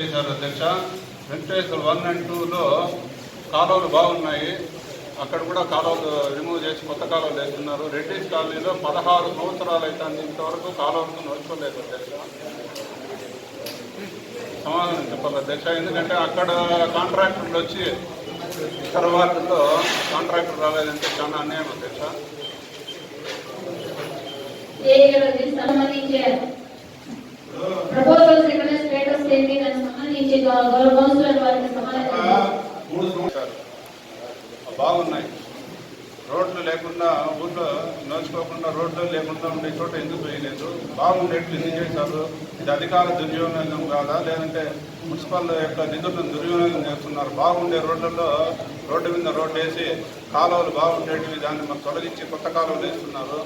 చేశారు అధ్యక్ష. Venkateswara one and టూలో కాలువలు బాగున్నాయి. అక్కడ కూడా కాలువలు రిమూవ్ చేసి కొత్త కాలువలు వేస్తున్నారు. రెడ్డిస్ కాలనీలో పదహారు సంవత్సరాలు అయితే ఇంతవరకు కాలువలకు నోచుకోలేదు అధ్యక్ష. సమాధానం చెప్పాలి అధ్యక్ష. ఎందుకంటే అక్కడ కాంట్రాక్టర్లు వచ్చి ఇతర కాంట్రాక్టర్ రాలేదంటే చాలా అన్యాయం అధ్యక్ష. ప్రపోజల్స్ ఎక్కడ స్టేటస్ ఏంటి? దానికి సంబంధించి గౌరవ కౌన్సిలర్ వారికి సమాధానం మూడు సంవత్సరాలు బాగున్నాయి. రోడ్లు లేకుండా ఊళ్ళో నోచుకోకుండా రోడ్లు లేకుండా ఉండే చోట ఎందుకు వేయలేదు? బాగుండేట్లు ఎందుకు చేశారు? ఇది అధికార దుర్వినియోగం కాదా? లేదంటే మున్సిపల్ యొక్క నిధులను దుర్వినియోగం చేస్తున్నారు. బాగుండే రోడ్లలో రోడ్డు మీద రోడ్డు వేసి కాలువలు బాగుండేటివి దాన్ని మనం తొలగించి కొత్త కాలువలు వేస్తున్నారు.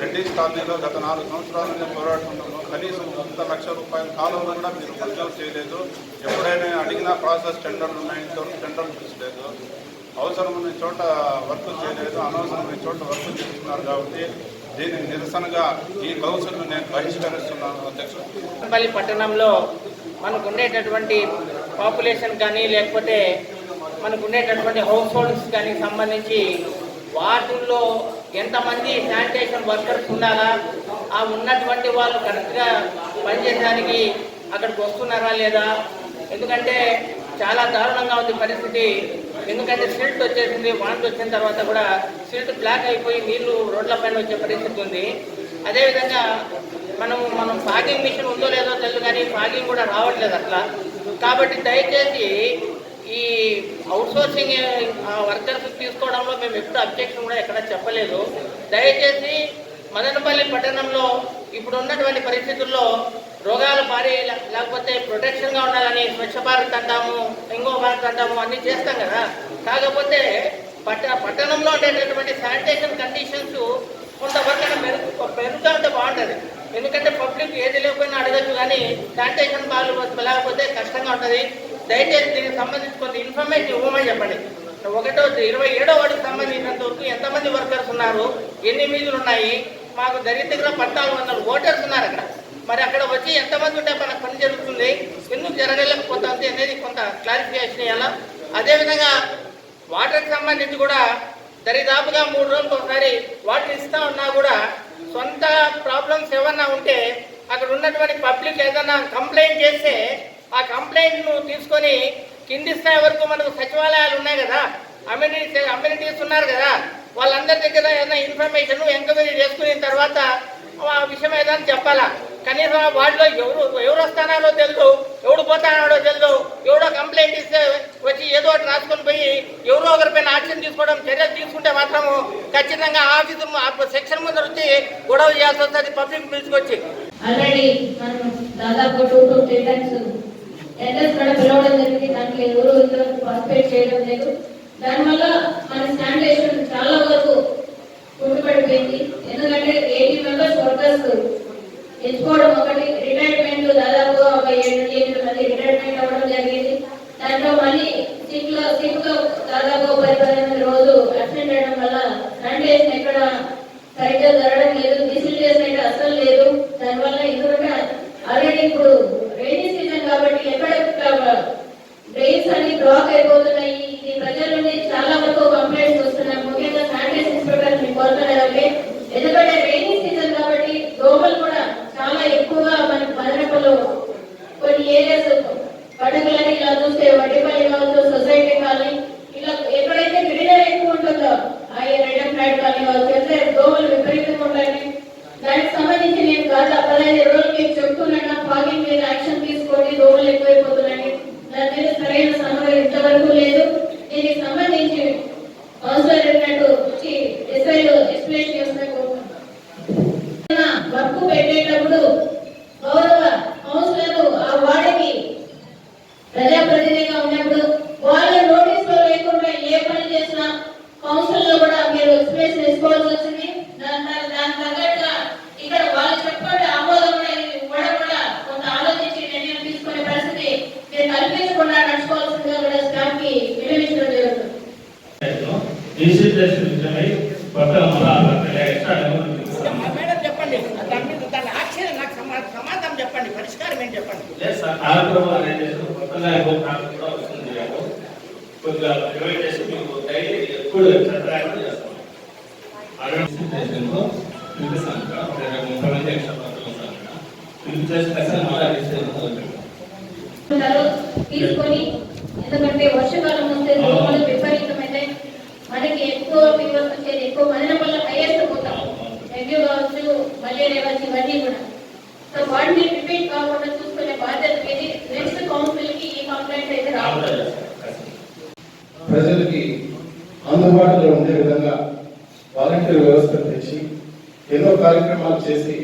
రెడ్డిస్ కాలనీలో గత నాలుగు సంవత్సరాల నుంచి పోరాడుతున్నాము కనీసం వంద లక్ష రూపాయల కాలం కూడా మీరు మంజూరు చేయలేదు. ఎప్పుడైనా అడిగినా ప్రాసెస్ టెండర్లు ఉన్నాయి ఇంతవరకు టెండర్లు చూసలేదు అవసరమైన చోట వర్క్ చేయలేదు అనవసరమైన చోట వర్క్ చేస్తున్నారు కాబట్టి దీనికి నిరసనగా ఈ కౌన్సిల్ను నేను బహిష్కరిస్తున్నాను అధ్యక్షుడు. పట్టణంలో మనకు ఉండేటటువంటి పాపులేషన్ కానీ లేకపోతే మనకు ఉండేటటువంటి హౌస్ హోల్డ్స్ కానీ సంబంధించి వార్డుల్లో ఎంతమంది శానిటేషన్ వర్కర్స్ ఉండాలా? ఆ ఉన్నటువంటి వాళ్ళు కరెక్ట్గా పనిచేయడానికి అక్కడికి వస్తున్నారా లేదా? ఎందుకంటే చాలా దారుణంగా ఉంది పరిస్థితి. ఎందుకంటే సిల్ట్ వచ్చేసింది వాంట్ వచ్చిన తర్వాత కూడా సిల్ట్ బ్లాక్ అయిపోయి నీళ్ళు రోడ్ల పైన వచ్చే పరిస్థితి ఉంది. అదేవిధంగా మనం మనం ఫాగింగ్ మిషన్ ఉందో లేదో తెలుసు కానీ ఫాగింగ్ కూడా రావట్లేదు అట్లా. కాబట్టి దయచేసి ఈ అవుట్సోర్సింగ్ వర్కర్స్ తీసుకోవడంలో మేము ఎప్పుడు అబ్జెక్షన్ కూడా ఎక్కడ చెప్పలేదు. దయచేసి మదనపల్లి పట్టణంలో ఇప్పుడు ఉన్నటువంటి పరిస్థితుల్లో రోగాలు పారి లేకపోతే ప్రొటెక్షన్గా ఉండాలని స్వచ్ఛ భారత్ అంటాము ఇంగో భారత్ అంటాము అన్నీ చేస్తాం కదా. కాకపోతే పట్ట పట్టణంలో ఉండేటటువంటి శానిటేషన్ కండిషన్స్ కొంతవరకు మెరుగు పెరుగుతుంటే బాగుంటుంది. ఎందుకంటే పబ్లిక్ ఏది లేకపోయినా అడగచ్చు కానీ శానిటేషన్ బాగా లేకపోతే కష్టంగా ఉంటుంది. దయచేసి దీనికి సంబంధించి కొంత ఇన్ఫర్మేషన్ ఇవ్వమని చెప్పండి. ఒకటో ఇరవై ఏడో వాటికి సంబంధించినంత వరకు ఎంతమంది వర్కర్స్ ఉన్నారు? ఎన్ని మీదులు ఉన్నాయి? మాకు దగ్గర పద్నాలుగు వందల ఓటర్స్ ఉన్నారు అక్కడ. మరి అక్కడ వచ్చి ఎంతమంది ఉంటే మన పని జరుగుతుంది ఎందుకు జరగలేకపోతుంది అనేది కొంత క్లారిఫికేషన్ ఇవ్వాలా? అదేవిధంగా వాటర్కి సంబంధించి కూడా దరిదాపుగా మూడు రోజులకు ఒకసారి వాటర్ ఇస్తా ఉన్నా కూడా సొంత ప్రాబ్లమ్స్ ఏమన్నా ఉంటే అక్కడ ఉన్నటువంటి పబ్లిక్ ఏదన్నా కంప్లైంట్ చేస్తే ఆ కంప్లైంట్ను తీసుకొని కింది స్థాయి వరకు మనకు సచివాలయాలు ఉన్నాయి కదా అమ్యూనిటీ అమ్యూనిటీస్ ఉన్నారు కదా వాళ్ళందరి దగ్గర ఏదైనా ఇన్ఫర్మేషన్ ఎంక్వైరీ చేసుకున్న తర్వాత ఆ విషయం ఏదైనా చెప్పాలా? కనీసం వాటిలో ఎవరు ఎవరు వస్తానారో తెలుసు ఎవడు పోతానాడో తెలుసు ఎవడో కంప్లైంట్ ఇస్తే వచ్చి ఏదో ఒకటి రాసుకొని పోయి ఎవరో ఒకరిపైన యాక్షన్ తీసుకోవడం చర్యలు తీసుకుంటే మాత్రము ఖచ్చితంగా ఆఫీసు సెక్షన్ ముందర వచ్చి గొడవ చేయాల్సి వస్తుంది పబ్లిక్ పిలుచుకొచ్చి. ఆల్రెడీ మనం దాదాపు టూ త్రీ టైమ్స్ కూడా పిలవడం జరిగింది. ఎవరు ఇంతవరకు పార్టిసిపేట్ చేయడం లేదు. దానివల్ల మన శానిటేషన్ చాలా వరకు కుంటుపడిపోయింది ఎందుకంటే ఎయిటీ మెంబర్స్ వర్కర్స్ ఎంచుకోవడం ఒకటి రిటైర్మెంట్ దాదాపుగా ఒక ఏడు ఎనిమిది మంది రిటైర్మెంట్ అవ్వడం జరిగింది. దాంట్లో మళ్ళీ సిక్లో సిక్ దాదాపు పది పదిహేను రోజు అబ్సెంట్ అవ్వడం వల్ల శానిటేషన్ ఎక్కడ సరిగ్గా జరగడం లేదు. డిసిప్లిన్ అయితే అసలు లేదు. దానివల్ల ఎందుకంటే ఆల్రెడీ ఇప్పుడు రైనీ సీజన్ కాబట్టి ఎక్కడ డ్రైన్స్ అన్ని బ్లాక్ అయిపోతున్నాయి ఇది ప్రజల నుండి చాలా వరకు కంప్లైంట్స్ వస్తున్నాయి ముఖ్యంగా శానిటైజ్ ఇన్స్పెక్టర్ మీ కోరుతున్నారు ఎందుకంటే రైనీ సీజన్ కాబట్టి దోమలు కూడా చాలా ఎక్కువగా మనకి మదనపల్లిలో కొన్ని ఏరియాస్ పడగలని ఇలా చూస్తే వడ్డీపల్లి కావచ్చు సొసైటీ కాలనీ ఇలా ఎక్కడైతే గ్రీనరీ ఎక్కువ ఉంటుందో ఆ రెడమ్ ఫ్లాట్ కాలనీ కావచ్చు అయితే దోమలు విపరీతంగా ఉంటాయి దానికి సంబంధించి నేను గత పదహైదు రోజులు మీకు చెప్తున్నాను ఫాగింగ్ మీద యాక్షన్ తీసుకోండి దోమలు ఎక్కువైపోతున్నాయి దాని మీద సరైన సమయం ఇంతవరకు లేదు దీనికి సంబంధించి కౌన్సిలర్ చెప్పినట్టు వచ్చి ఎస్ఐలు ఎక్స్ప్లెయిన్ చేస్తే వర్క్ పెట్టేటప్పుడు గౌరవ కౌన్సిలర్ ఆ వార్డుకి ప్రజాప్రతినిధిగా ఉన్నప్పుడు వాళ్ళ నోటీస్లో లేకుండా ఏ పని చేసినా కౌన్సిల్లో కూడా మీరు ఎక్స్ప్రెస్ చేసుకోవాల్సి వచ్చింది దాని తగ్గ- దాని తగ్గట్టుగా ఇక్కడ వాళ్ళు చెప్పండి ఆమోదం అనేది ఇవ్వడం కూడా కొంత ఆలోచించి నిర్ణయం తీసుకునే పరిస్థితి మీరు కల్పించకుండా నడుచుకోవాల్సిందిగా కూడా స్టాఫ్కి వినియోగించడం జరుగుతుంది డిసిప్లిన్ విషయమై కొత్త మన ఎక్స్ట్రా మేడం చెప్పండి దాని మీద దాని యాక్షన్ నాకు సమా- సమాధానం చెప్పండి పరిష్కారం ఏంటి చెప్పండి లేదు సార్ కార్యక్రమం అనేది కొత్తగా ఇంకొక కార్యక్రమం కూడా వస్తుంది రేపు కొద్దిగా డివైడ్ చేసి మీకు డైలీ ఎప్పుడు చంద్రాయణ చేస్తాం అడ్మినిస్ట్రేషన్లో పిలిపిస్తాను ఇక్కడ ఒక ఇరవై ముప్పై మంది ఎక్స్ట్రా పర్సన్ వస్తారు ఇక్కడ పిలిపించేసి ఖచ్చితంగా మళ్ళీ అడ్మినిస్ట్రేషన్ మొదలుపెడతాం. ఉంటారో తీసుకొని ఎందుకంటే వర్షకాలం వస్తే దోమలు విపరీతమైతే మనకి ఎక్కువ ఫీవర్స్ వచ్చేది ఎక్కువ మరణం వల్ల హైయెస్ట్ పోతాం. డెంగ్యూ కావచ్చు మలేరియా కావచ్చు ఇవన్నీ కూడా. సో వాటిని రిపీట్ కాకుండా చూసుకునే బాధ్యత అనేది నెక్స్ట్ కౌన్సిల్కి ఈ కంప్లైంట్ అయితే రాబోయే రావాలి. ప్రజలకి అందుబాటులో ఉండే విధంగా వాలంటీర్ వ్యవస్థ తెచ్చి ఎన్నో కార్యక్రమాలు చేసి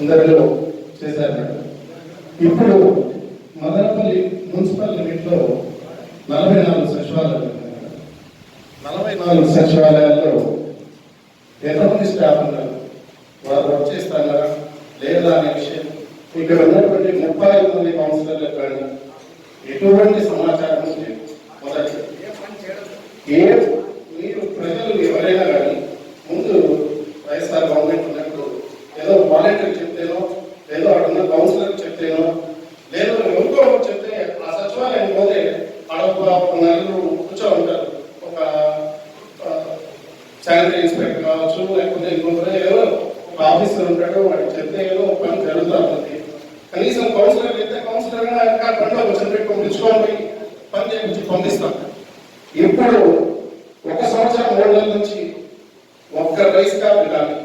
అందరిలో చేశారు ఇప్పుడు మదనపల్లి మున్సిపల్ లిమిట్లో నలభై నాలుగు సచివాలయాలు నలభై నాలుగు సచివాలయాల్లో ఎంతమంది స్టాఫ్ ఉన్నారు? వారు వర్క్ లేదా అనే విషయం. ఇక్కడ ఉన్నటువంటి ముప్పై ఐదు మంది కౌన్సిలర్లకు కానీ ఎటువంటి సమాచారం లేదు. మొదటి ఏ మీరు ప్రజలు ఎవరైనా కానీ ముందు వైఎస్ఆర్ గవర్నమెంట్ ఉన్నప్పుడు ఏదో వాలంటీర్ చెప్తేనో ఏదో అక్కడ ఉన్న కౌన్సిలర్ చెప్తేనో లేదో ఎవరికో చెప్తే ఆ సచివాలయం పోతే ఆడ ఒక నలుగురు కూర్చో ఉంటారు ఒక శానిటరీ ఇన్స్పెక్టర్ కావచ్చు లేకపోతే ఇంకొకరు ఏదో ఒక ఆఫీసర్ ఉంటాడు వాడికి చెప్తే ఏదో ఒక పని జరుగుతూ ఉంటుంది కనీసం కౌన్సిలర్ అయితే కౌన్సిలర్ బండిలో కూర్చొని పెట్టి పంపించుకొని పోయి పని చేయించి పంపిస్తాం ఇప్పుడు ఒక సంవత్సరం మూడు నెలల నుంచి ఒక్క రైస్ కార్డు కానీ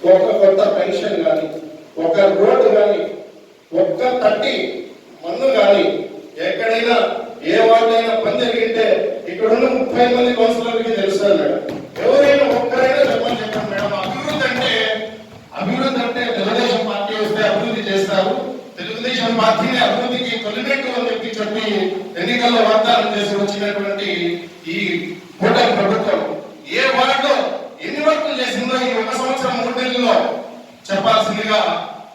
ఒక కొత్త పెన్షన్ కానీ ఒక రోడ్డు కానీ ఒక్క తట్టి మన్ను కానీ ఎక్కడైనా ఏ వార్డైనా పని జరిగింటే ఇక్కడున్న ముప్పై మంది కౌన్సిలర్లు తెలుస్తుంది మేడం ఎవరైనా ఒక్కరైనా చెప్పని చెప్పండి మేడం అభివృద్ధి అంటే అభివృద్ధి అంటే తెలుగుదేశం పార్టీ వస్తే అభివృద్ధి చేస్తారు తెలుగుదేశం పార్టీని అభివృద్ధికి తొలిమెట్టు అని చెప్పి చెప్పి ఎన్నికల్లో వాగ్దానం చేసి వచ్చినటువంటి ఈ కూటమి ప్రభుత్వం ఏ వార్డులో ఎన్ని వర్కులు చేసిందో ఈ ఒక సంవత్సరం మూడు నెలల్లో చెప్పాల్సిందిగా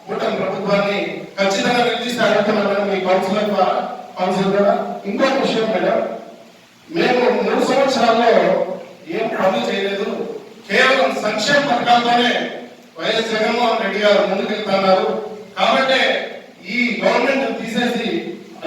కూటమి ప్రభుత్వాన్ని ఖచ్చితంగా నిర్దిష్ట అడుగుతున్నాను మీ కౌన్సిలర్ ద్వారా కౌన్సిలర్ ద్వారా ఇంకొక విషయం మేడం మేము మూడు సంవత్సరాల్లో ఏం పనులు చేయలేదు కేవలం సంక్షేమ పథకాలతోనే వైఎస్ జగన్మోహన్ రెడ్డి గారు ముందుకెళ్తున్నారు కాబట్టి ఈ గవర్నమెంట్ తీసేసి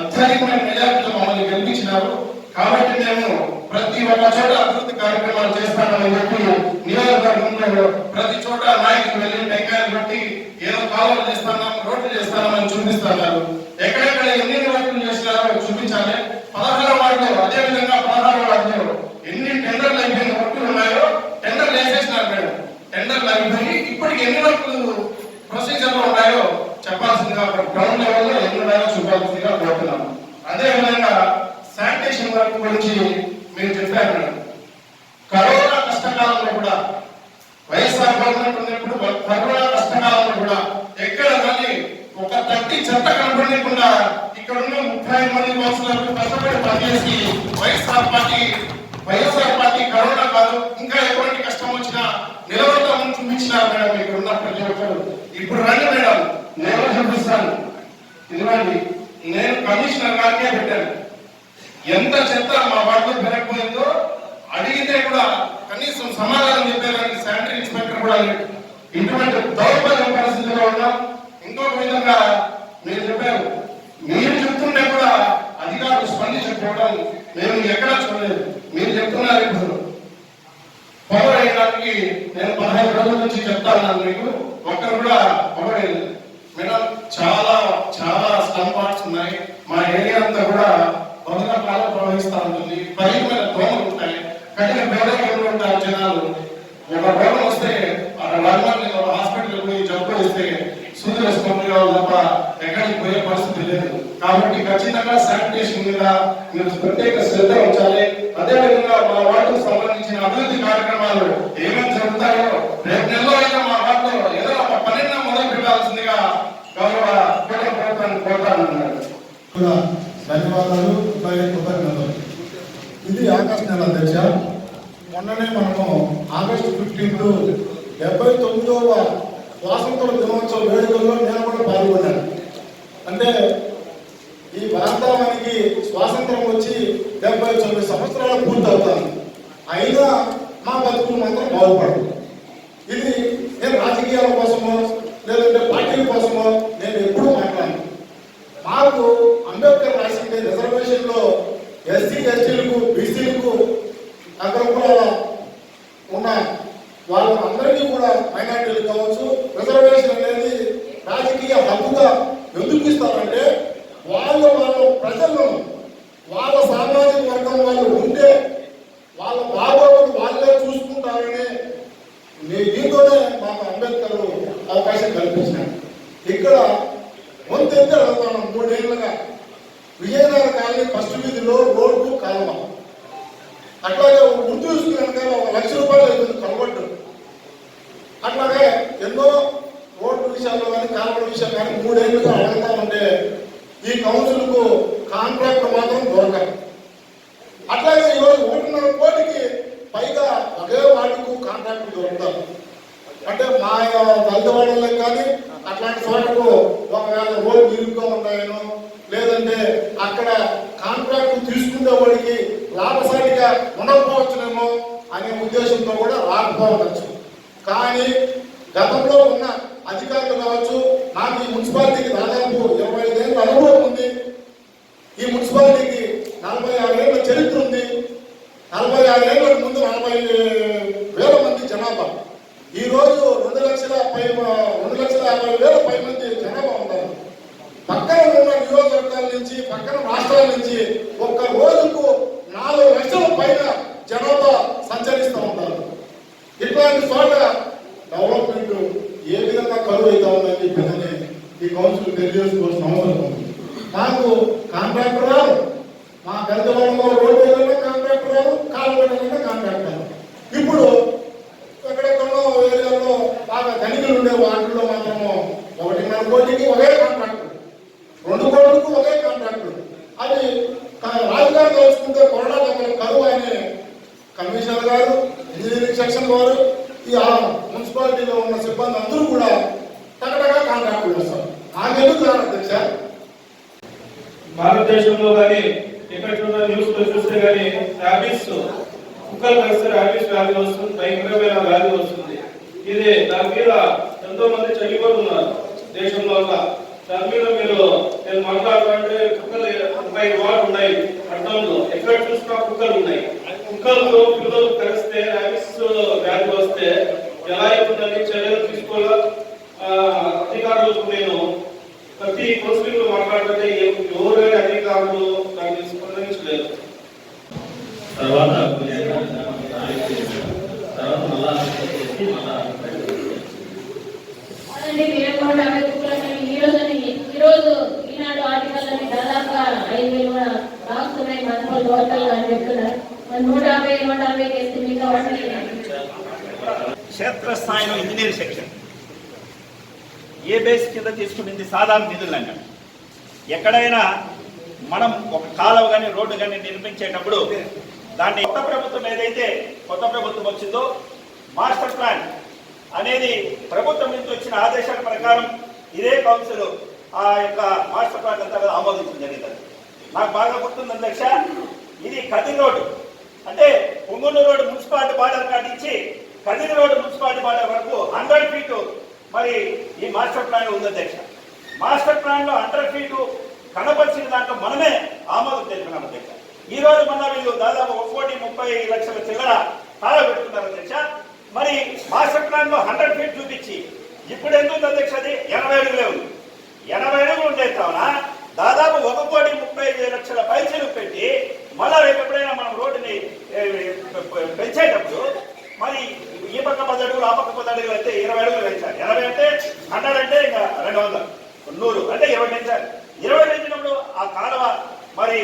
అత్యధికమైన మెజార్టీలో మమ్మల్ని గెలిపించినారు. కాబట్టి మేము ప్రతి ఒక్క చోట అభివృద్ధి కార్యక్రమాలు చేస్తామని చెప్పి నియోజకవర్గంలో ప్రతి చోట నాయకులు వెళ్ళి టెంకాయలు బట్టి ఏదో కాలువలు చేస్తున్నాం రోడ్లు చేస్తామని చూపిస్తున్నారు. ఎక్కడెక్కడ ఎన్ని వర్కులు చేసినారో చూపించాలి. పదహారు వాటిలో అదే విధంగా పదహారు వాటిలో ఎన్ని టెండర్లు అయిపోయిన వర్కులు ఉన్నాయో టెండర్లు వేసేసినారు మేడం. టెండర్లు అయిపోయి ఇప్పటికి ఎన్ని వర్కులు ప్రొసీజర్లు ఉన్నాయో చెప్పాల్సిందిగా గ్రౌండ్ లెవెల్లో లో చూపాల్సిందిగా కోరుతున్నాను అదే విధంగా శానిటేషన్ వర్క్ గురించి మీరు చెప్పారు మేడం కరోనా కష్టకాలంలో కూడా వైఎస్ఆర్ గవర్నమెంట్ ఉన్నప్పుడు కరోనా కష్టకాలంలో కూడా ఎక్కడ కానీ ఒక తట్టి చెత్త కనపడకుండా ఇక్కడ ఉన్న ముప్పై మంది కౌన్సిలర్లు కష్టపడి పనిచేసి YSR party YSR party corona కాదు ఇంకా ఎటువంటి కష్టం వచ్చినా నిలబడతామని చూపించినారు మేడం ఇక్కడ ఉన్న ప్రతి ఒక్కరు. ఇప్పుడు రండి మేడం. నేను చూపిస్తాను ఇదిగోండి నేను కమిషనర్ గారికే పెట్టాను. ఎంత చెత్త మా వాటిలో పెరగకపోయిందో అడిగితే కూడా కనీసం సమాధానం చెప్పేదానికి శానిటరీ ఇన్స్పెక్టర్ కూడా లేడు. ఇటువంటి దౌర్బల్యం పరిస్థితిలో ఉన్నాం. ఇంకొక విధంగా మీరు చెప్పారు మీరు చెప్తుంటే కూడా అధికారులు స్పందించకపోవడం మేము ఎక్కడా చూడలేదు. మీరు చెప్తున్నారు ఇప్పుడు. పవర్ అయ్యడానికి నేను పదహైదు రోజుల నుంచి చెప్తా ఉన్నాను మీకు. ఒక్కరు కూడా పవర్ అయ్యలేదు మేడం చాలా చాలా స్లమ్ పార్ట్స్ ఉన్నాయి. మా ఏరియా అంతా కూడా బహుళ కాలం ప్రవహిస్తూ ఉంటుంది. భయంకరమైన దోమలు ఉంటాయి. కఠిన పేదరికంలో ఉంటారు జనాలు. ఒక రోగం వస్తే అక్కడ హాస్పిటల్ పోయి జబ్బు వస్తే సూది వేసుకొని తప్ప ఎక్కడికి పోయే పరిస్థితి లేదు. కాబట్టి ఖచ్చితంగా శానిటేషన్ మీద మీరు ప్రత్యేక శ్రద్ధ ఉంచాలి. అదే విధంగా మా వార్డుకు సంబంధించిన అభివృద్ధి కార్యక్రమాలు ఏమేమి జరుగుతాయో రేపు నెలలో అయినా మా వార్డులో ఏదో ఒక పనిన మొదలు పెట్టాల్సిందిగా గౌరవ కోట ప్రభుత్వాన్ని కోరుతానన్నారు ధన్యవాదాలు. ఇది ఆగస్ట్ నెల అధ్యక్ష. మొన్ననే మనము ఆగస్టు ఫిఫ్టీన్త్ డెబ్బై తొమ్మిదవ స్వాతంత్ర దినోత్సవ వేడుకల్లో నేను కూడా పాల్గొన్నాను. అంటే ఈ భారత మనకి స్వాతంత్రం వచ్చి డెబ్బై తొమ్మిది సంవత్సరాలు పూర్తవుతాను అయినా మా బతుకులు మాత్రం బాగుపడదు. ఇది నేను రాజకీయాల కోసమో లేదంటే పార్టీల కోసమో నేను ఎప్పుడూ మాట్లాడను. మాకు అంబేద్కర్ రాసిండే రిజర్వేషన్లో ఎస్సీ ఎస్టీలు కల్పించినాడు ఇక్కడ వంతెత్తి అడుగుతాను మూడేళ్ళుగా విజయనగర కాలనీ ఫస్ట్ వీధిలో రోడ్డు కాలువ అట్లాగే గుర్తు చూసుకుని వెనకాల ఒక లక్ష రూపాయలు అవుతుంది కలవట్టు అట్లాగే ఎన్నో రోడ్డు విషయాలు కానీ కాలువల విషయాలు కానీ మూడేళ్ళుగా అడుగుతా ఉంటే ఈ కౌన్సిల్కు కాంట్రాక్ట్ మాత్రం దొరకదు అట్లాగే ఈరోజు ఒకటిన్నర కోటికి పైగా ఒకే వాటికు కాంట్రాక్ట్ దొరుకుతారు అంటే మా దళిత వాళ్ళకి కానీ అట్లాంటి చోటకు ఒకవేళ రోడ్డు ఇరుగ్గా ఉన్నాయనో లేదంటే అక్కడ కాంట్రాక్ట్ తీసుకునే వాడికి లాభసాటిగా ఉండకపోవచ్చునేమో అనే ఉద్దేశంతో కూడా రాకపోవచ్చు కానీ గతంలో ఉన్న అధికారులు కావచ్చు నాకు ఈ మున్సిపాలిటీకి దాదాపు ఇరవై ఐదేళ్ళ అనుభవం ఉంది ఈ మున్సిపాలిటీకి నలభై ఆరేళ్ళ చరిత్ర ఉంది. నలభై ఆరేళ్ళ ముందు నలభై వేల మంది జనాభా. ఈరోజు రెండు లక్షల పై రెండు లక్షల యాభై వేల పై మంది జనాభా ఉన్నారు. పక్కన ఉన్న నియోజకవర్గాల నుంచి పక్కన రాష్ట్రాల నుంచి ఒక్క రోజుకు నాలుగు లక్షల పైన జనాభా సంచరిస్తూ ఉంటారు ఇట్లాంటి చోట డెవలప్మెంట్ ఏ విధంగా కరువు అవుతా ఉందని చెప్పేదని ఈ కౌన్సిల్ తెలియజేసుకోవాల్సిన అవసరం ఉంది. నాకు కాంట్రాక్టర్ రాదు మా పెద్దవాళ్ళలో రోడ్డు కాంట్రాక్టర్ రాదు కాలు పెట్టాలన్నా కాంట్రాక్టర్ ఇప్పుడు ఎక్కడెక్కడో ఏరియాలో బాగా ధనికులు ఉండే వాటిలో మాత్రము ఒకటిన్నర కోటికి ఒకే కాంట్రాక్టర్. రెండు కోట్లకు ఒకే కాంట్రాక్టర్. అది రాజధాని తెలుసుకుంటే కరోనా దగ్గర కరువు అని కమిషనర్ గారు ఇంజనీరింగ్ సెక్షన్ వారు ఈ మున్సిపాలిటీలో ఉన్న సిబ్బంది అందరూ కూడా టకటగా కాంట్రాక్టులు వేస్తారు. నాకెందుకు రాను అధ్యక్ష భారతదేశంలో కానీ ఎక్కడ చూడ న్యూస్లో చూస్తే కానీ ర్యాబీస్ కుక్కలు కలిస్తే ర్యాబీస్ వ్యాధి వస్తుంది భయంకరమైన వ్యాధి వస్తుంది. ఇది దాని మీద ఎంతో మంది చనిపోతున్నారు దేశంలో దాని మీద మీరు నేను మాట్లాడుతుంటే కుక్కలు ముప్పై వార్డు ఉన్నాయి పట్టణంలో ఎక్కడ చూసినా కుక్కలు ఉన్నాయి. కుక్కలు పిల్లలు కలిస్తే ర్యాబీస్ వ్యాధి వస్తే ఎలా అవుతుందని చర్యలు తీసుకోవాలా? ఆ, అధికారులకు నేను ప్రతి కౌన్సిలింగ్లో మాట్లాడుతుంటే ఎవ- ఎవరైనా అధికారులు దాన్ని స్పందించలేదు తర్వాత క్షేత్రస్థాయిలో ఇంజనీర్ సెక్షన్. ఏ బేస్ కింద తీసుకునింది సాధారణ నిధులు ఎక్కడైనా మనం ఒక కాలువ కానీ రోడ్డు కానీ నిర్మించేటప్పుడు దాన్ని కొత్త ప్రభుత్వం ఏదైతే కొత్త ప్రభుత్వం వచ్చిందో మాస్టర్ ప్లాన్ అనేది ప్రభుత్వం నుంచి వచ్చిన ఆదేశాల ప్రకారం ఇదే కౌన్సిల్ ఆ యొక్క మాస్టర్ ప్లాన్ అంతా ఆమోదించడం జరిగింది. నాకు బాగా గుర్తుంది అధ్యక్ష ఇది కదిరి రోడ్డు. అంటే పొంగూరు రోడ్డు మున్సిపాలిటీ బార్డర్ కాటించి కదిరి రోడ్డు మున్సిపాలిటీ బార్డర్ వరకు హండ్రెడ్ ఫీట్ మరి ఈ మాస్టర్ ప్లాన్ ఉంది అధ్యక్ష మాస్టర్ ప్లాన్లో హండ్రెడ్ ఫీట్ కనపరిచిన దాంట్లో మనమే ఆమోదం తెలిపినాం అధ్యక్ష ఈ రోజు మళ్ళా వీళ్ళు దాదాపు ఒక కోటి ముప్పై లక్షల చిల్లర తాళ పెట్టుకున్నారు అధ్యక్ష మరి మాస్టర్ ప్లాన్లో హండ్రెడ్ ఫీట్ చూపించి ఇప్పుడు ఎందుకు ఉంది అధ్యక్ష అది? ఎనభై అడుగులే ఉంది. ఎనభై అడుగులు ఉండే కావున దాదాపు ఒక కోటి ముప్పై ఐదు లక్షల పైసలు పెట్టి మళ్ళా రేపు ఎప్పుడైనా మనం రోడ్డుని పెంచేటప్పుడు మరి ఈ పక్క పది అడుగులు ఆ పక్క పది అడుగులు అయితే ఇరవై అడుగులు పెంచాలి. ఇరవై అంటే హండ్రెడ్ అంటే ఇంకా రెండు వందలు. నూరు అంటే ఇరవై పెంచాలి. ఇరవై పెంచినప్పుడు ఆ కాలువ మరి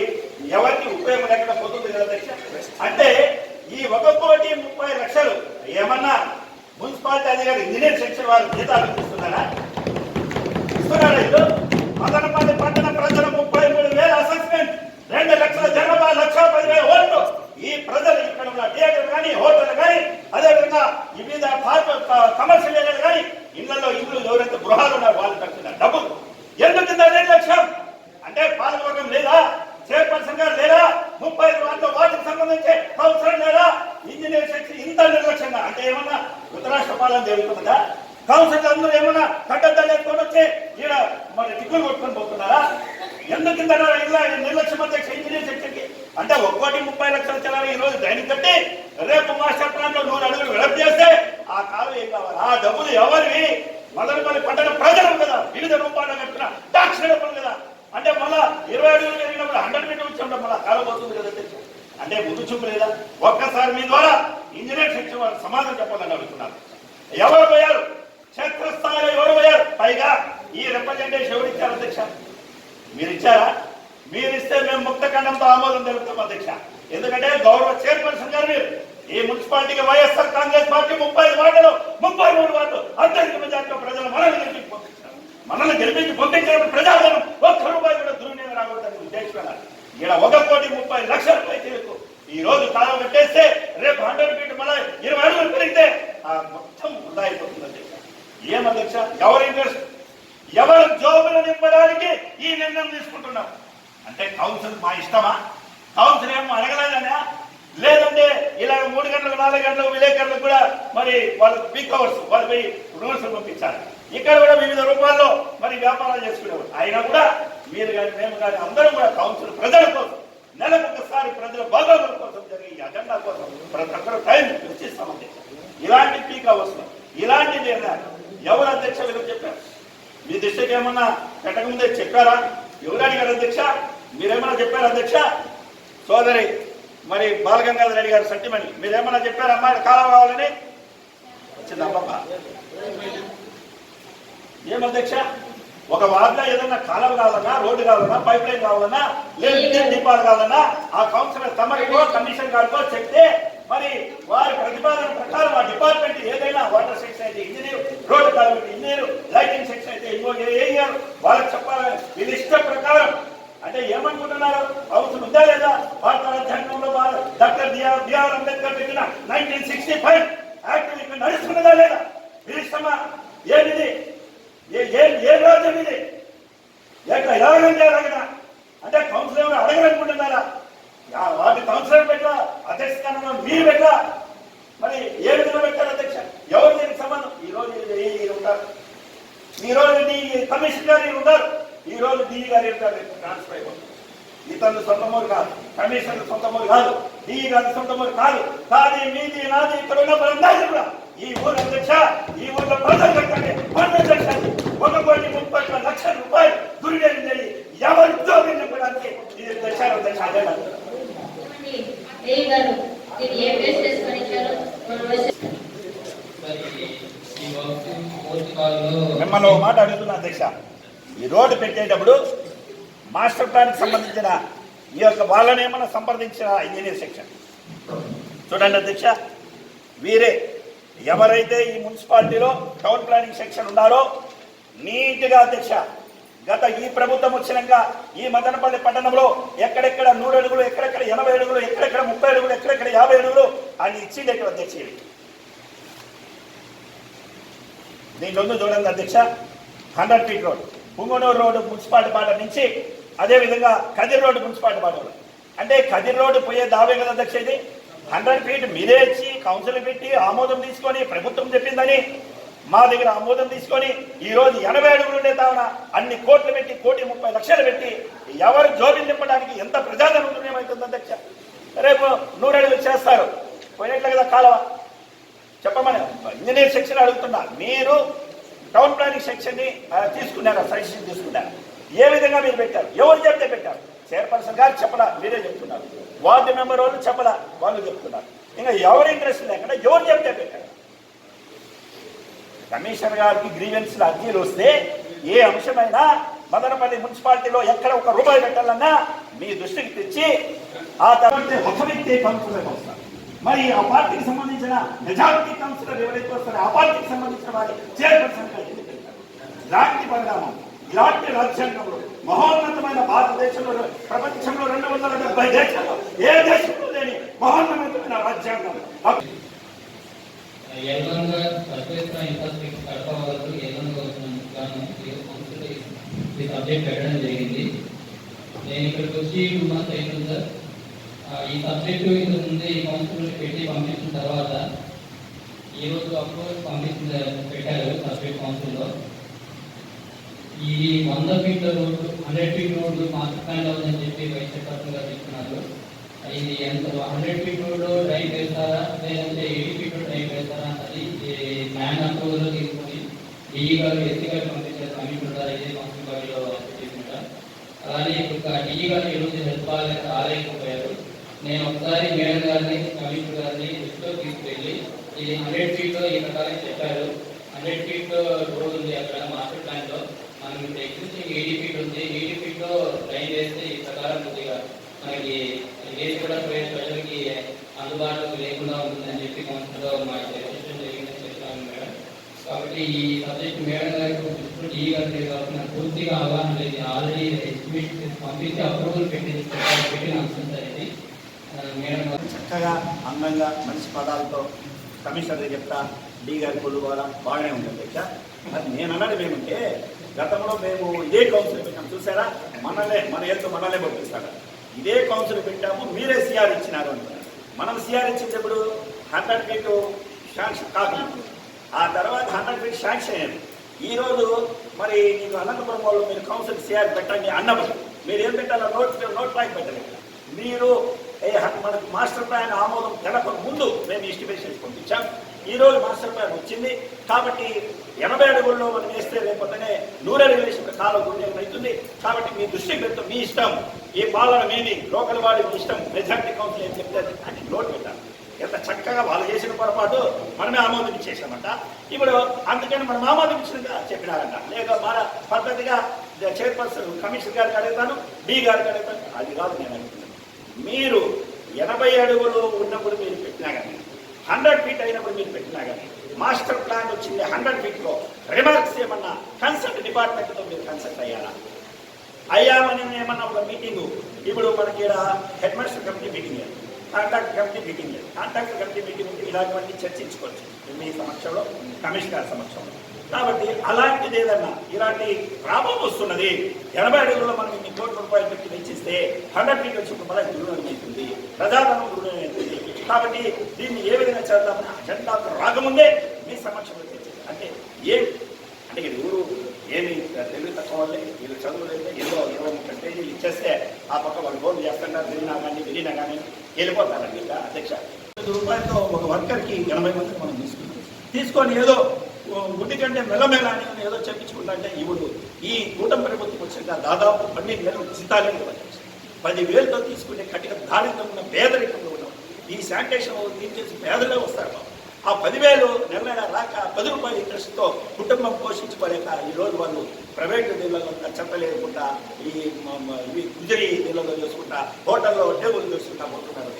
ఎవరికి ఉపయోగం లేకుండా పోతుంది కదా అంటే ఈ ఒక కోటి ముప్పై లక్షలు ఏమన్నా మున్సిపాలిటీ అధికారి ఇంజనీర్ సెక్షన్ వారు జీతాలు ఇస్తున్నారా? ఇస్తున్నారా ఇల్లు? మదనపల్లి పట్టణ ప్రజల ముప్పై మూడు వేల అసెస్మెంట్ రెండు లక్షల జనాభా లక్ష పదివేల ఓట్లు. ఈ ప్రజలు ఇక్కడ ఉన్న థియేటర్ కానీ హోటల్ కానీ అదేవిధంగా వివిధ కమర్షియల్ ఏరియాలు కానీ ఇళ్ళలో ఇల్లు ఎవరైతే గృహాలు ఉన్నారో వాళ్ళు కట్టిన డబ్బులు ఎందుకు ఇంత నిర్లక్ష్యం అంటే పాలకవర్గం లేదా? చైర్పర్సన్ గారు లేదా? ముప్పై ఐదు వాటికి సంబంధించి కౌన్సిలర్ లేదా? ఇంజనీర్ శక్తి ఇంత నిర్లక్ష్యంగా. అంటే ఏమన్నా ఉత్తరాష్ట్ర పాలన జరుగుతుందా? కౌన్సిలర్ అందరూ ఏమన్నా కట్టద్దాలు ఎత్తుకొని వచ్చి ఈడ మరి టిక్కులు కొట్టుకొని పోతున్నారా? ఎందుకు ఇంత ఇలా నిర్లక్ష్యం అధ్యక్ష ఇంజనీర్ శక్తికి అంటే ఒక్కోటి ముప్పై లక్షల చలాలి ఈ రోజు దానికి కట్టి రేపు మాస్టర్ ప్లాన్లో నూరు అడుగులు వెడప్ చేస్తే ఆ కాలం ఏం కావాలి? ఆ డబ్బులు ఎవరివి? మొదలుపల్లి పట్టణ ప్రజలు కదా. వివిధ రూపాయలు కట్టిన టాక్స్ డబ్బులు కదా. అంటే మళ్ళా ఇరవై అడుగులు జరిగినప్పుడు హండ్రెడ్ మీటర్ వచ్చినప్పుడు మళ్ళా కాలం పోతుంది కదా అధ్యక్ష అంటే ముందు చూపు లేదా? ఒక్కసారి మీ ద్వారా ఇంజనీర్ సెక్షన్ వాళ్ళకి సమాధానం చెప్పాలని అడుగుతున్నారు ఎవరు పోయారు? క్షేత్రస్థాయిలో ఎవరు పోయారు? పైగా ఈ రిప్రజెంటేషన్ ఎవరు ఇచ్చారు అధ్యక్ష? మీరు ఇచ్చారా? మీరు ఇస్తే మేము ముక్త ఖండంతో ఆమోదం తెలుపుతాం అధ్యక్ష. ఎందుకంటే గౌరవ చైర్పర్సన్ గారు మీరు ఈ మున్సిపాలిటీకి వైఎస్ఆర్ కాంగ్రెస్ పార్టీ ముప్పై ఐదు వార్డులు ముప్పై మూడు వార్డులు అత్యధిక మెజార్టీ ప్రజలు మనల్ని గెలిపించి పంపించారు మనల్ని గెలిపించి పంపించిన ప్రజాధనం ఒక్క రూపాయి కూడా దుర్వినియోగం రాకూడదని ఉద్దేశం ఇక్కడ ఒక కోటి ముప్పై లక్షల రూపాయలు ఈ రోజు కాలం కట్టేస్తే రేపు హండ్రెడ్ ఫీట్ మన ఇరవై అడుగులు పెరిగితే ఆ మొత్తం వృధా అయిపోతుంది అధ్యక్ష. ఏం అధ్యక్ష? ఎవరి ఇంట్రెస్ట్? ఎవరు జోబులు నింపడానికి ఈ నిర్ణయం తీసుకుంటున్నాం? అంటే కౌన్సిల్ మా ఇష్టమా? కౌన్సిల్ ఏమో అడగలేదనా లేదంటే ఇలా మూడు గంటలకు నాలుగు గంటలకు విలేకరులకు కూడా మరి వాళ్ళకి పీక్ అవర్స్ వాళ్ళు పోయి రూల్స్ పంపించాలి. ఇక్కడ కూడా వివిధ రూపాల్లో మరి వ్యాపారాలు చేసుకునేవారు. అయినా కూడా మీరు కానీ మేము కానీ అందరం కూడా కౌన్సిల్ ప్రజల కోసం నెలకు ఒకసారి ప్రజల బాగోగుల కోసం జరిగే అజెండా కోసం ప్రతి ఒక్కరు టైం వెచ్చిస్తామని ఇలాంటి పీక్ అవర్స్ ఇలాంటి నిర్ణయాలు ఎవరు అధ్యక్ష వీళ్ళు చెప్పారు? మీ దృష్టికి ఏమన్నా పెట్టకముందే చెప్పారా? ఎవరు అడిగారు అధ్యక్ష? మీరేమన్నా చెప్పారు అధ్యక్ష? సోదరి మరి బాలగంగాధర్ రెడ్డి గారు సత్యమణి మీరేమన్నా చెప్పారు? అమ్మాయి కాలం కావాలని? వచ్చింది అమ్మమ్మ ఏం అధ్యక్ష? ఒక వార్డులో ఏదైనా కాలం కావాలన్నా రోడ్డు కావాలన్నా పైప్ లైన్ కావాలన్నా లేదు దీపాలు కావాలన్నా ఆ కౌన్సిలర్ తమరికో కమిషన్ గారికో చెప్తే మరి వారి ప్రతిపాదన ప్రకారం ఆ డిపార్ట్మెంట్ ఏదైనా వాటర్ సెక్షన్ అయితే ఇంజనీర్ రోడ్డు కార్మిక ఇంజనీర్ లైటింగ్ సెక్షన్ అయితే ఇంకో ఏఆర్ వాళ్ళకి చెప్పాలని వీళ్ళ ఇష్ట ప్రకారం. అంటే ఏమనుకుంటున్నారు? అవసరం ఉందా లేదా? భారత రాజ్యాంగంలో డాక్టర్ బిఆర్ బిఆర్ అంబేద్కర్ పెట్టిన నైన్టీన్ సిక్స్టీ ఫైవ్ యాక్ట్ ఇక్కడ నడుస్తున్నదా లేదా? వీళ్ళ ఏమిది ఏ ఏ రాజ్యం ఇది? ఎక్కడ ఎలాగంటే అంటే కౌన్సిల్ ఎవరు అడగలనుకుంటున్నారా? వాటి కౌన్సిలర్ పెట్టా అధ్యక్ష స్థానంలో మీరు పెట్టా మరి ఏ విధంగా పెట్టారు అధ్యక్ష? ఎవరు దీనికి సంబంధం? ఈ రోజు ఉంటారు. ఈ రోజు కమిషన్ గారు ఉంటారు. ఈ రోజు డిఈ గారు ఉంటారు ట్రాన్స్ఫర్ అయిపోతుంది. ఇతను సొంత మూరు కాదు. కమిషన్ సొంత మూరు కాదు. డిఈ గారు సొంత మూరు కాదు. కాది మీది నాది ఇక్కడ ఉన్న ప్రజలు కూడా. ఈ ఊరు అధ్యక్ష ఈ ఊర్లో ప్రజలు కట్టండి పన్ను అధ్యక్ష ఒక కోటి ముప్పై లక్షల రూపాయలు దుర్వినియోగం చేయి. ఎవరి ఉద్యోగం చెప్పడానికి ఇది అధ్యక్ష అధ్యక్ష అదే గారు ఏ బేస్ చేసుకొని ఇచ్చారు మిమ్మల్ని ఒక మాట అడుగుతున్నా అధ్యక్ష. ఈ రోడ్డు పెట్టేటప్పుడు మాస్టర్ ప్లాన్కి సంబంధించిన ఈ యొక్క వాళ్ళని ఏమైనా సంప్రదించిన ఇంజనీర్ సెక్షన్ చూడండి అధ్యక్ష వీరే ఎవరైతే ఈ మున్సిపాలిటీలో టౌన్ ప్లానింగ్ సెక్షన్ ఉన్నారో నీట్గా అధ్యక్ష గత ఈ ప్రభుత్వం వచ్చినాక ఈ మదనపల్లి పట్టణంలో ఎక్కడెక్కడ నూరు అడుగులు ఎక్కడెక్కడ ఎనభై అడుగులు ఎక్కడెక్కడ ముప్పై అడుగులు ఎక్కడెక్కడ యాభై అడుగులు అని ఇచ్చింది ఇక్కడ అధ్యక్ష? దీంట్లో చూడండి అధ్యక్ష. Hundred feet road. Punganuru road municipality పాట నుంచి అదే విధంగా కదిర్ రోడ్డు మున్సిపాలిటీ పాట అంటే కదిర్ రోడ్డు పోయే దావే కదా అధ్యక్ష ఇది? హండ్రెడ్ ఫీట్ మీరే ఇచ్చి కౌన్సిల్ పెట్టి ఆమోదం తీసుకొని ప్రభుత్వం చెప్పిందని మా దగ్గర ఆమోదం తీసుకొని ఈరోజు ఎనభై అడుగులు ఉండే తావన అన్ని కోట్లు పెట్టి కోటి ముప్పై లక్షలు పెట్టి ఎవరు జోబిని నింపడానికి ఎంత ప్రజాధనం అవుతుంది అధ్యక్ష రేపు నూరు అడుగులు చేస్తారు. పోయినట్లే కదా కాలువ. చెప్పమని. ఇంజనీర్ సెక్షన్ అడుగుతున్నా. మీరు టౌన్ ప్లానింగ్ సెక్షన్ని తీసుకున్నారా? సజెషన్ తీసుకున్నారు? ఏ విధంగా మీరు పెట్టారు? ఎవరు చెప్తే పెట్టారు? చైర్పర్సన్ గారు చెప్పడా మీరే చెప్తున్నారు. వార్డు మెంబర్ వాళ్ళు చెప్పడా వాళ్ళు చెప్తున్నారు. ఇంకా ఎవరు ఇంట్రెస్ట్ లేకుండా ఎవరు చెప్తే పెట్టారు? కమిషనర్ గారికి గ్రీవెన్స్ అర్జీలు వస్తే ఏ అంశమైనా మదనపల్లి మున్సిపాలిటీలో ఎక్కడ ఒక రూపాయి పెట్టాలన్నా మీ దృష్టికి తెచ్చి ఆ తర్వాత ఒక వ్యక్తి కౌన్సిలర్ వస్తారు మరి ఆ పార్టీకి సంబంధించిన మెజారిటీ కౌన్సిలర్ ఎవరైతే వస్తారో ఆ పార్టీకి సంబంధించిన వారి చైర్పర్సన్ ఇలాంటి పరిణామం ఇలాంటి రాజ్యాంగంలో మహోన్నతమైన భారతదేశంలో ప్రపంచంలో రెండు వందల డెబ్బై దేశాల్లో ఏ దేశంలో లేని మహోన్నతమైన రాజ్యాంగం. ఎల్లంగా సర్వేశ్వర ఇన్ఫ్రాస్ట్రక్చర్ కడప వరకు ఎల్లంగా వచ్చిన గాను ఈ సబ్జెక్ట్ పెట్టడం జరిగింది. నేను ఇక్కడికి వచ్చి టూ మంత్స్ సార్ ఈ సబ్జెక్టు ఇంతకు ముందే ఈ కౌన్సిల్ పెట్టి పంపించిన తర్వాత ఈ అప్రోచ్ పంపించిన పెట్టారు సబ్జెక్ట్ కౌన్సిల్లో ఈ వంద ఫీట్ల road hundred feet road master plan అని చెప్పి వైస్ చైర్పర్సన్ గారు చెప్తున్నారు. ఇది ఎంత హండ్రెడ్ పీపుల్ రోడ్డు డ్రైవ్ లేదంటే ఎయిటీ పీపుల్ డ్రైవ్ చేస్తారా అన్నది మ్యాన్ అప్రూవల్ తీసుకొని డిఈ గారు ఎస్సీ గారు పంపించారు. కమిషన్ ఇదే కౌన్సిల్ బాడీలో తీసుకుంటారు అలానే ఇప్పుడు డిఈ గారు ఈరోజు హెల్ప్ రాలేకపోయారు నేను ఒకసారి మేడం గారిని కమిషన్ గారిని దృష్టిలో తీసుకెళ్ళి ఇది హండ్రెడ్ ఫీట్ ఈ ప్రకారం చెప్పారు. హండ్రెడ్ ఫీట్ రోడ్ ఉంది అక్కడ మాస్టర్ ప్లాన్లో. మనం ఇప్పుడు ఎగ్జిస్టింగ్ ఎయిటీ ఫీట్ ఉంది. ఎయిటీ ఫీట్లో లో చేస్తే ఈ ప్రకారం కొద్దిగా మనకి వేసి కూడా పోయే ప్రజలకి అందుబాటులో లేకుండా ఉంటుందని చెప్పి కౌన్సిల్ మా డెసిషన్ జరిగిందని చెప్పాను మేడం. కాబట్టి ఈ సబ్జెక్ట్ మేడం గారికి దృష్టిలో డిఈ గారికి కాబట్టి పూర్తిగా అవగాహన లేదు. ఆల్రెడీ ఎస్టిమేట్ పంపించి అప్రూవల్ పెట్టింది పెట్టిన అంశం సార్ ఇది మేడం గారు. చక్కగా అందంగా మంచి పదాలతో కమిషనర్ చెప్తా. డి గారి కొలు కూడా బాగానే ఉంటుంది అధ్యక్ష అది నేను అన్నది ఏమంటే గతంలో మేము ఇదే కౌన్సిల్ పెట్టాం చూసారా? మనలే మన ఏదో మనలే పంపిస్తాడు. ఇదే కౌన్సిల్ పెట్టాము మీరే సిఆర్ ఇచ్చినారు మనం సిఆర్ ఇచ్చేటప్పుడు హండ్రెడ్ ఫీట్ శాంక్షన్ కాదు. ఆ తర్వాత హండ్రెడ్ ఫీట్ శాంక్షన్ అయ్యారు. ఈ రోజు మరి నీకు అనంతపురం వాళ్ళు మీరు కౌన్సిల్ సిఆర్ పెట్టండి అన్నప్పుడు మీరు ఏం పెట్టాలో నోట్ నోట్ రాయి పెట్టలేదు. మీరు మనకు మాస్టర్ ప్లాన్ ఆమోదం తెలపక ముందు మేము ఇస్టిమేషన్ పంపించాం. ఈ రోజు మాస్టర్ ప్లాన్ వచ్చింది. కాబట్టి ఎనభై అడుగుల్లో మనం వేస్తే లేకపోతేనే నూరు అడుగులు ఒక కాలం గుండె అవుతుంది. కాబట్టి మీ దృష్టికి పెడతాం మీ ఇష్టం. ఈ పాలన మీది. లోకల్ వాడి ఇష్టం. మెజార్టీ కౌన్సిల్ ఏం చెప్తే అది అని నోట్ పెట్టాలి ఎంత చక్కగా వాళ్ళు చేసిన పొరపాటు మనమే ఆమోదించేసామంట ఇప్పుడు అందుకని మనం ఆమోదించినగా చెప్పినారంట. లేక మన పద్ధతిగా చైర్పర్సన్ కమిషనర్ గారికి అడుగుతాను డి గారికి అడుగుతాను. అది కాదు నేను అడుగుతున్నాను. మీరు ఎనభై అడుగులు ఉన్నప్పుడు మీరు పెట్టినా కానీ హండ్రెడ్ ఫీట్ అయినప్పుడు మీరు పెట్టినా కానీ మాస్టర్ ప్లాన్ వచ్చింది హండ్రెడ్ ఫీట్లో. రిమార్క్స్ ఏమన్నా కన్సల్ట్ డిపార్ట్మెంట్తో మీరు కన్సల్ట్ అయ్యారా? అయ్యా మనం ఏమన్నా ఒక మీటింగ్ ఇప్పుడు మనకి ఇక్కడ హెడ్ మాస్టర్ కమిటీ మీటింగ్ లేదు కాంటాక్ట్ కమిటీ మీటింగ్ లేదు కాంటాక్ట్ కమిటీ మీటింగ్ ఉంటే ఇలాంటివన్నీ చర్చించుకోవచ్చు. మీ సమక్షంలో? కమిషనర్ సమక్షంలో. కాబట్టి అలాంటిది ఏదన్నా ఇలాంటి ప్రాబ్లం వస్తున్నది ఎనభై అడుగుల్లో మనం ఇన్ని కోట్ల రూపాయలు పెట్టి వెచ్చిస్తే హండ్రెడ్ ఫీట్ వచ్చి మళ్ళీ దృఢం అవుతుంది ప్రజాధనం దృఢం అవుతుంది కాబట్టి దీన్ని ఏ విధంగా చేద్దామని అజెండా రాకముందే మీ సమక్షంలో చర్చించాలి అంటే ఏం అంటే ఇది ఊరు ఏమి తెలివి తక్కువ వాళ్ళే వీళ్ళు చదువులేదు ఏదో ఇరవై ముప్పై పేజీలు ఇచ్చేస్తే ఆ పక్క వాళ్ళు ఫోన్ చేస్తున్నారు వినినా కానీ వెళ్ళినా కానీ వెళ్ళిపోతారండి ఇలా అధ్యక్ష. ఐదు రూపాయలతో ఒక వర్కర్కి ఎనభై మంది మనం తీసుకున్నాం తీసుకొని ఏదో గుడ్డి కంటే మెల్లమెల్ల అని ఏదో చెప్పించుకుంటే ఇప్పుడు ఈ కూటమి ప్రభుత్వం వచ్చిన దాదాపు పన్నెండు నెలలు జీతాలే ఇవ్వాలి పది తీసుకునే కట్టిన దారిద్రం ఉన్న పేదరికంలో ఉన్నాం. ఈ శానిటేషన్ తీర్చేసి పేదలే వస్తారు బాబు ఆ పదివేలు నెల నెల రాక పది రూపాయల ఇంట్రెస్ట్తో కుటుంబం పోషించుకోలేక ఈరోజు వాళ్ళు ప్రైవేట్ నీళ్ళలో చెత్త లేకుండా ఈ ఇవి గుజరి నీళ్ళలో చూసుకుంటా హోటల్లో టేబుల్ చూసుకుంటా పోతున్నారు.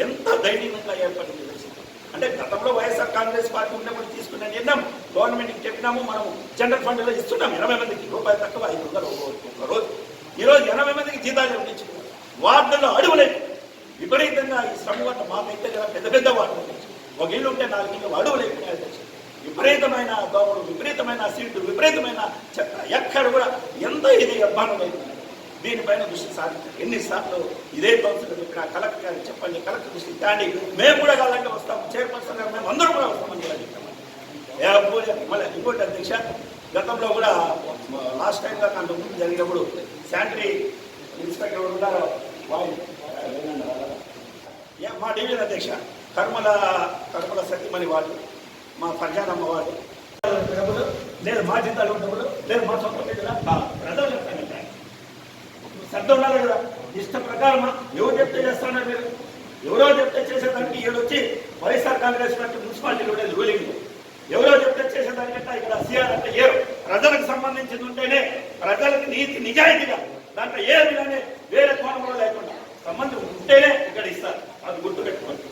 ఎంత దైన్యంగా ఏర్పడింది తెలుసు. అంటే గతంలో వైఎస్ఆర్ కాంగ్రెస్ పార్టీ ఉన్నప్పుడు తీసుకున్న నిర్ణయం గవర్నమెంట్కి చెప్పినాము మనం జనరల్ ఫండ్లో ఇస్తున్నాం. ఎనభై మందికి రూపాయలు తక్కువ ఐదు వందలు ఒక- ఒక రోజు. ఈరోజు ఎనభై మందికి జీతాలు ఇవ్వనిచ్చుకున్నాం వార్డుల్లో అడుగులే విపరీతంగా ఈ శ్రమ వల్ల మాకైతే పెద్ద పెద్ద వార్డులు. ఒకళ్ళు ఉంటే నాలుగు ఇల్లు అడుగులు విపరీతమైన దోమలు విపరీతమైన సీట్లు విపరీతమైన చెత్త ఎక్కడ కూడా ఎంత ఇది అభ్మానం దీనిపైన దృష్టి సాధించాలి ఎన్నిసార్లు ఇదే కౌన్సిల్ చెప్పిన కలెక్టర్ గారికి చెప్పండి కలెక్టర్ దృష్టి తాండి. మేము కూడా కాలంగా వస్తాం. చైర్పర్సన్ గారు మేము అందరూ కూడా వస్తామని కూడా మళ్ళీ ఇంకోటి అధ్యక్ష గతంలో కూడా లాస్ట్ టైం గా అంత ముందు జరిగినప్పుడు శానిటరీ ఇన్స్పెక్టర్ ఉన్నారు. మా డివిజన్ అధ్యక్ష? కర్మల కర్మల సతీమణి వాళ్ళు మా ప్రజానమ్మ వాళ్ళు. డబ్బులు లేదు మా జిల్లాలో ఉన్నప్పుడు లేదు మా సొంత బిడ్డలా, ప్రజలు చెప్తానంటే శ్రద్ధ ఉండాలి కదా. ఇష్ట ప్రకారమా? ఎవరు చెప్తే చేస్తానో మీరు? ఎవరో చెప్తే చేసేదానికి ఈడు వచ్చి వైఎస్ఆర్ కాంగ్రెస్ పార్టీ మున్సిపాలిటీ ఉండేది రూలింగ్ ఎవరో చెప్తే చేసేదానికంటే ఇక్కడ సీఆర్ అంటే ఏరు. ప్రజలకు సంబంధించింది ఉంటేనే ప్రజలకు నీతి నిజాయితీగా దాంట్లో ఏది కానీ వేరే కోణంలో లేకుండా సంబంధం ఉంటేనే ఇక్కడ ఇస్తారు. అది గుర్తుపెట్టుకోండి.